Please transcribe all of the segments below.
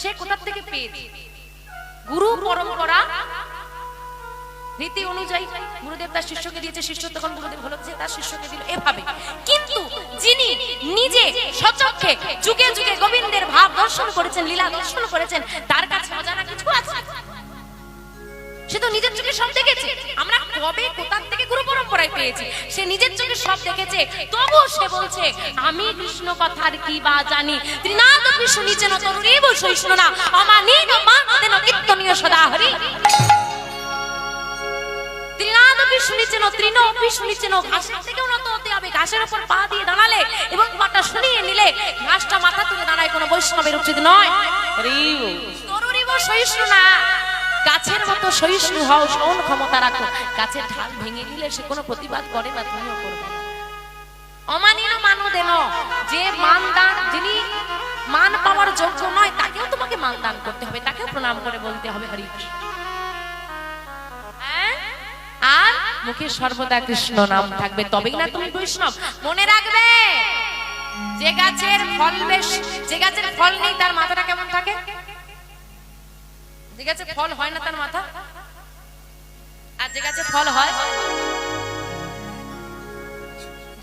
সে কোথা থেকে পেয়েছে? গুরু, পরম্পরা রীতি অনুযায়ী গুরুদেব তার শিষ্যকে দিয়েছে। শিষ্য তখন গুরুদেব হলো যে তার শিষ্যকে দিল এভাবে। কিন্তু যিনি নিজে সচক্ষে যুগে যুগে গোবিন্দের ভাব দর্শন করেছেন, লীলা দর্শন করেছেন, তার কাছে অজানা কিছু আছে? সে তো নিজের চোখে সব দেখেছে। আমরা কবে কোথার থেকে গুরু পরম্পরায় পেয়েছি সে নিজের চোখে সব দেখেছে। তবু সে বলছে আমি কৃষ্ণ কথার কি বা জানি? ত্রিনাথ কৃষ্ণ নিচে না কীর্তনীয় সদা হরি। ঘাসের হতে হবে। ঘাসের উপর পা দিয়ে দাঁড়ালে এবং পাটা শুনিয়ে নিলে ঘাসটা মাথা তুলে দাঁড়ায়। কোনো বৈষ্ণবের উচিত নয়। সহিষ্ণু না গাছের মতো সহিষ্ণু হও সহন ক্ষমতা রাখো গাছের ঢাল ভেঙে দিলে সে কোনো প্রতিবাদ করে না তুমিও করবে না। অমানিন মানো দেন যে মান দান, যিনি মান পাওয়ার যোগ্য নয়, তাকেও তোমাকে মান দান করতে হবে, তাকেও প্রণাম করে বলতে হবে হরি হ্যাঁ? আর মুখে সর্বদা কৃষ্ণ নাম থাকবে, তবেই না তুমি বৈষ্ণব মনে রাখবে, যে গাছের ফল বেশ, যে গাছের ফল নেই, তার মাথাটা কেমন থাকে যে গাছে ফল হয় না তার মাথা? আর যে গাছে ফল হয়?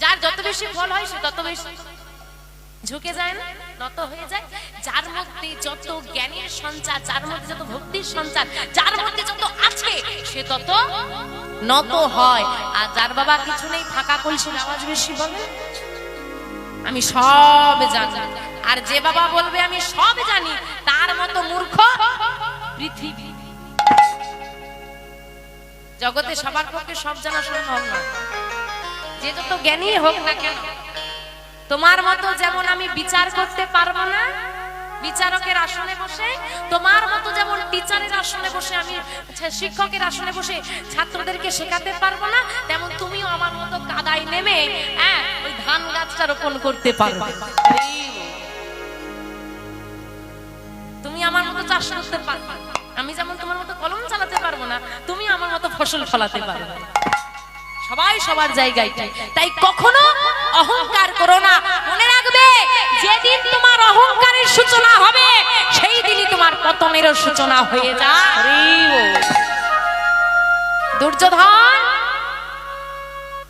যার যত বেশি ফল হয় সে তত বেশি ঝুঁকে যায় না নত হয়ে যায়। যার মধ্যে যত জ্ঞানের সঞ্চার যার মধ্যে যত ভক্তির সঞ্চার যার মধ্যে যত আছে সে তত নত হয়। আর যার বাবা কিছু নেই ফাঁকা কলসির আওয়াজ বেশি বলে। আমি সব জানি। আর যে বাবা বলবে আমি সব জানি। তার মতো মূর্খ পৃথিবী। জগতে সবার পক্ষে সব জানা সম্ভব না যে যত জ্ঞানী হোক না কেন, তোমার মতো যেমন আমি বিচার করতে পারব না, বিচারকের আসনে বসে, তোমার মতো যেমন টিচারের আসনে বসে আমি, শিক্ষকের আসনে বসে ছাত্রদেরকে শেখাতে পারব না, তেমন তুমিও আমার মতো কাদায় নেমে হ্যাঁ ওই ধান গাছটা রোপণ করতে পারবে। তুমি আমার মতো চাষ করতে পারবে আমি যেমন তোমার মতো কলম চালাতে পারব না, তুমি আমার মতো ফসল ফলাতে পারবে। সবাই সবার জায়গায় তাই কখনো অহংকার করো না। মনে রাখবে, যেদিন তোমার অহংকারের সূচনা হবে, সেই দিনই তোমার পতনেরও সূচনা হয়ে যায়। দুর্যোধন,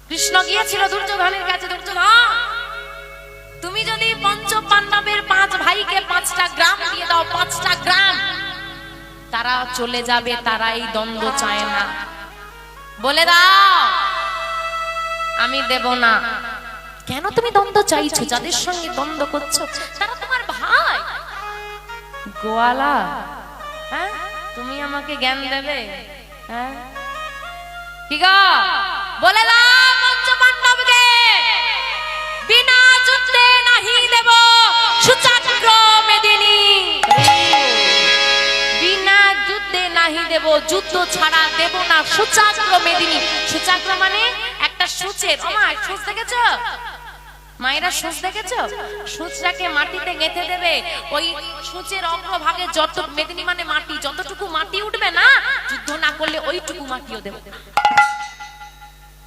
কৃষ্ণ গিয়েছিল দুর্যোধনের কাছে। দুর্যোধন তুমি যদি পঞ্চ পাণ্ডবের পাঁচ ভাইকে পাঁচটা গ্রাম দিয়ে দাও, পাঁচটা গ্রাম, তারা চলে যাবে তারা এই দ্বন্দ্ব চায় না। বলে দাও, আমি দেব না। কেন তুমি দ্বন্দ্ব চাইছো? যাদের সঙ্গে দ্বন্দ্ব করছ, তারা তোমার ভাই। গোয়ালা হ্যাঁ? তুমি আমাকে জ্ঞান দেবে হ্যাঁ? কি গো? বলে দাও। দেব, যুদ্ধ ছাড়া দেব না সুচাক্র মেদিনী। সুচাক্র মানে একটা সূচের। মা সূচ দেখেছ? মায়েরা সূচ দেখেছ? সূচটাকে মাটিতে গেঁথে দেবে। ওই সূচের অগ্রভাগে যত মেদিনী মানে মাটি, যতটুকু মাটি উঠবে না, যুদ্ধ না করলে ওইটুকু মাটিও দেবে।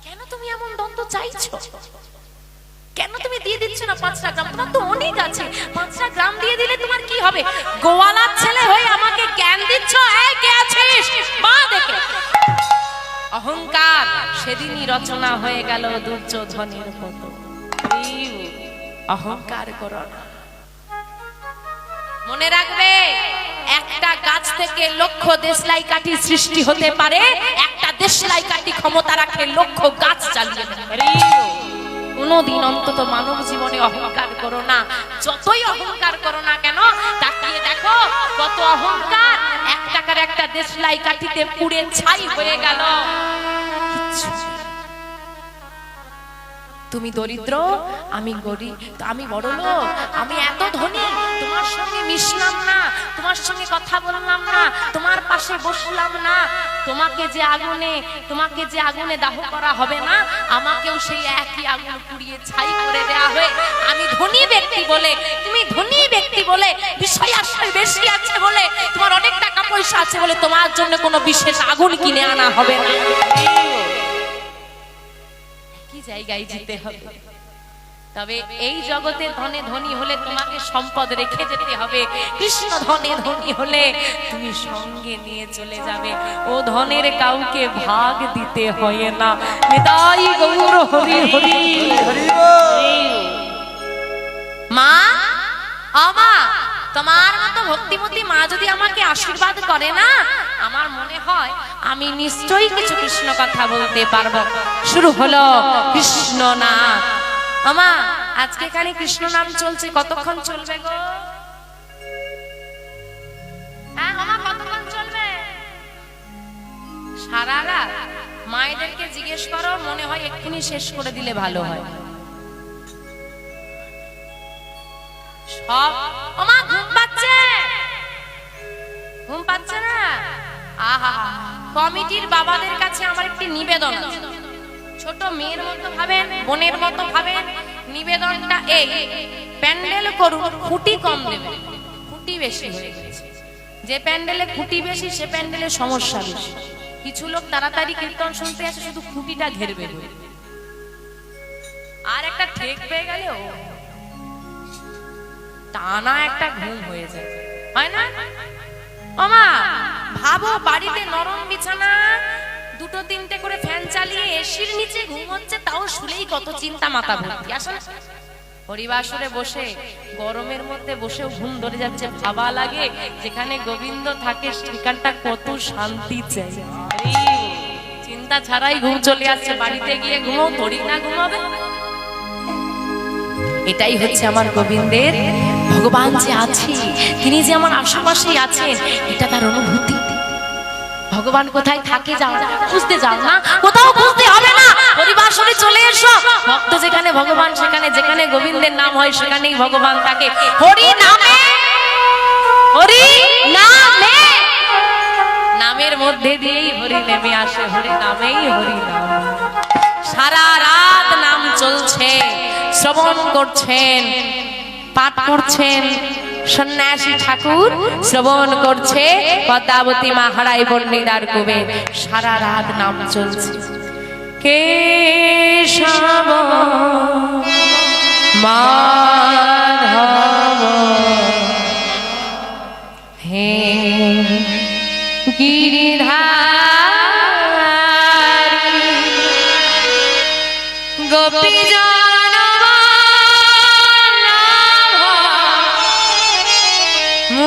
কেন তুমি এমন দ্বন্দ্ব চাইছো? তুমি দিয়ে দিচ্ছ না পাঁচটা গ্রাম? তোমার তো অনেক আছে। পাঁচটা গ্রাম দিয়ে দিলে তোমার কি হবে? গোয়ালার ছেলে হয়ে আমাকে জ্ঞান দিচ্ছ? এই, কে আছিস? মা, দেখে। অহংকার সেদিনই রচনা হয়ে গেল দুর্যোধনের মতো। অহংকার করো মনে রাখবে, একটা গাছ থেকে লক্ষ দেশলাই কাঠি সৃষ্টি হতে পারে, একটা দেশলাই কাঠি ক্ষমতা রাখে লক্ষ গাছ চালিয়ে কোনোদিন অন্তত মানব জীবনে অহংকার করো না। যতই অহংকার করো না কেন, তাকিয়ে দেখো কত অহংকার। এক টাকার একটা দেশলাই কাঠিতে পুড়ে ছাই হয়ে গেল। তুমি দরিদ্র, আমি গরিব আমি বড় লোক, আমি এত ধনী, তোমার সঙ্গে মিশলাম না, তোমার সঙ্গে কথা বললাম না, তোমার পাশে বসলাম না, তোমাকে যে আগুনে, তোমাকে যে আগুনে দাহ করা হবে না, আমাকেও সেই একই আগুন পুড়িয়ে ছাই করে দেয়া হয়ে, আমি ধনী ব্যক্তি বলে, তুমি ধনী ব্যক্তি বলে, বিষয় আশ্রয় বেশি আছে বলে, তোমার অনেক টাকা পয়সা আছে বলে, তোমার জন্য কোনো বিশেষ আগুন কিনে আনা হবে না। জায়গায় যেতে হবে। তবে এই জগতে ধনে ধনী হলে তোমাকে সম্পদ রেখে যেতে হবে। কৃষ্ণ ধনে ধনী হলে তুমি সঙ্গে নিয়ে চলে যাবে। ও ধনের কাউকে ভাগ দিতে হয় না। নিতাই গৌর হরি হরি। মা আমা তোমার মতো ভক্তিমতী মা যদি আমাকে আশীর্বাদ করে না, আমার মনে হয় আমি নিশ্চয়ই কিছু কৃষ্ণ কথা বলতে পারব। শুরু হলো কৃষ্ণ নাম আমা আজকে এখানে কৃষ্ণ নাম চলছে, কতক্ষণ চলবে গো? হ্যাঁ সারা রাত মায়েদেরকে জিজ্ঞেস করো, মনে হয় এক্ষুনি শেষ করে দিলে ভালো হয়। ঘুম পাচ্ছে। না? আহা, কমিটির বাবাদের কাছে আমার একটি নিবেদন। ছোট মেয়ের মতো ভাবেন বোনের মতো ভাবেন নিবেদনটা এই। প্যান্ডেল করুন, খুঁটি কম দেবেন খুঁটি বেশি যে প্যান্ডেলে খুঁটি বেশি, সে প্যান্ডেলে সমস্যা কিছু লোক তাড়াতাড়ি কীর্তন শুনতে আসে শুধু খুঁটিটা ঘেরবে আর একটা ঠেক পেয়ে গেলে ও টানা একটা ঘুম হয়ে যায়। হয় না? ওমা ভাবো বাড়িতে নরম বিছানা, দুটো তিনটে করে ফ্যান চালিয়ে এসির নিচে ঘুম হচ্ছে, তাও শুলেই কত চিন্তা মাথা ভর্তি। আসলে হরিবাসরে বসে, গরমের মধ্যে বসেও ঘুম ধরে যাচ্ছে, ভাবা লাগে যেখানে গোবিন্দ থাকে, সেখানটা কত শান্তি চাই। চিন্তা ছাড়াই ঘুম চলে আসছে, বাড়িতে গিয়ে ঘুমো তরি না ঘুমাবে। এটাই হচ্ছে আমার গোবিন্দের ভগবান যে আছে, তিনি যে আমার আশেপাশেই আছেন, এটা তার অনুভূতি। ভগবান কোথায় থাকে যাও, খুঁজতে যাও না, কোথাও খুঁজতে হবে না। পরিবার সঙ্গে চলে এসো। ভক্ত যেখানে ভগবান, সেখানে যেখানে গোবিন্দের নাম হয়, সেখানেই ভগবান থাকে। হরি নামে হরি নামে। নামের মধ্যে দিয়েই হরি নেমে আসে, হরি নামেই হরি নাম। সারা রাত নাম চলছে, শ্রবণ করছেন। পাঠ করছেন সন্ন্যাসী ঠাকুর, শ্রবণ করছে পদ্মাবতী মাহারাই বন্নিদার কবে। সারা রাত নাম চলছে। কে মাধব? হে গিরিধারী, গোপী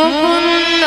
মুকুন্দ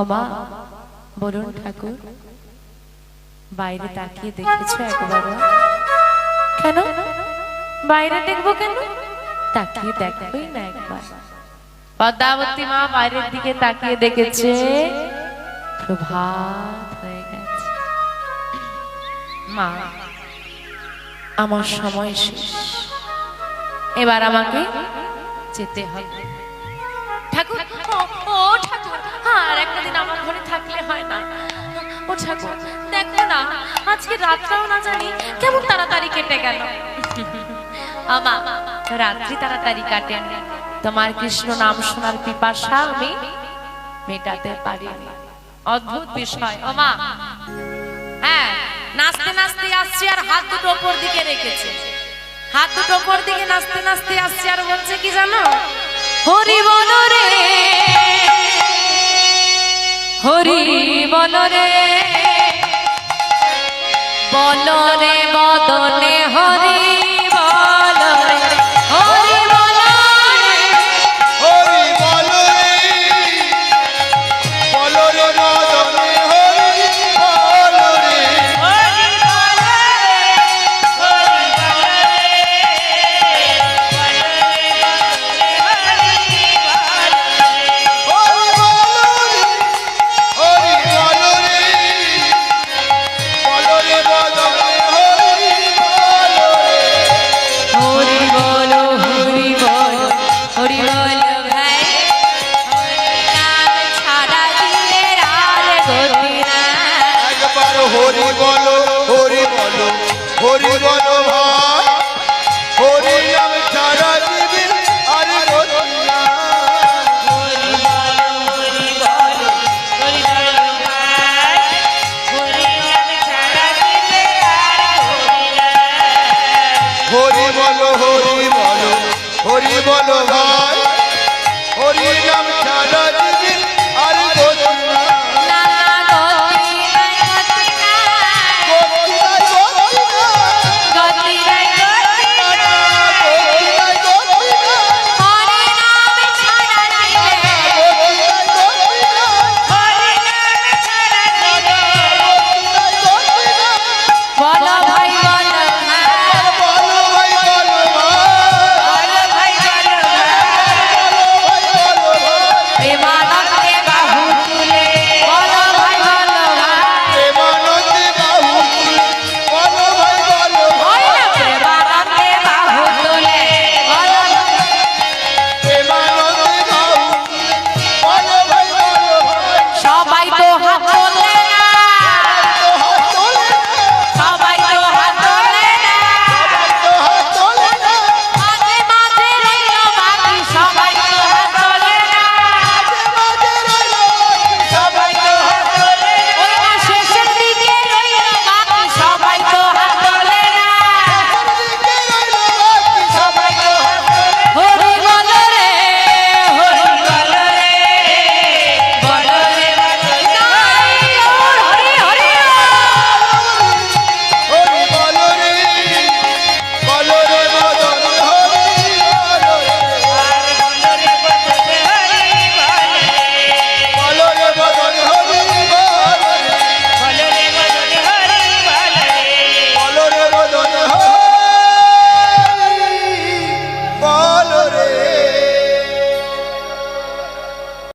অমা বলুন ঠাকুর, বাইরে তাকিয়ে দেখেছ একবারও? কেন? বাইরে দেখব কেন? তাকিয়ে দেখবোই না একবার। পদ্মাবতী মা বাইরের দিকে তাকিয়ে দেখেছে, প্রভাত হয়ে গেছে। মা, আমার সময় শেষ। এবার আমাকে যেতে হবে। ঠাকুর দেখো না, আজকে রাতটাও না জানি কেমন তাড়াতাড়ি কেটে গেল। আমা, রাত্রি তাড়াতাড়ি কাটে। তোমার কৃষ্ণ নাম শোনার পিপাসা আমি মেটাতে অদ্ভুত বিষয় হ্যাঁ নাচতে নাচতে আসছে আর হাত দুটো ওপর দিকে রেখেছে। হাত দুটো ওপর দিকে নাচতে নাচতে আসছে আর বলছে কি জানো? হরি বল রে। হরি বলরে বলরে বদনে হরি। হরি বলো হরি বলো হরি বলো ভাই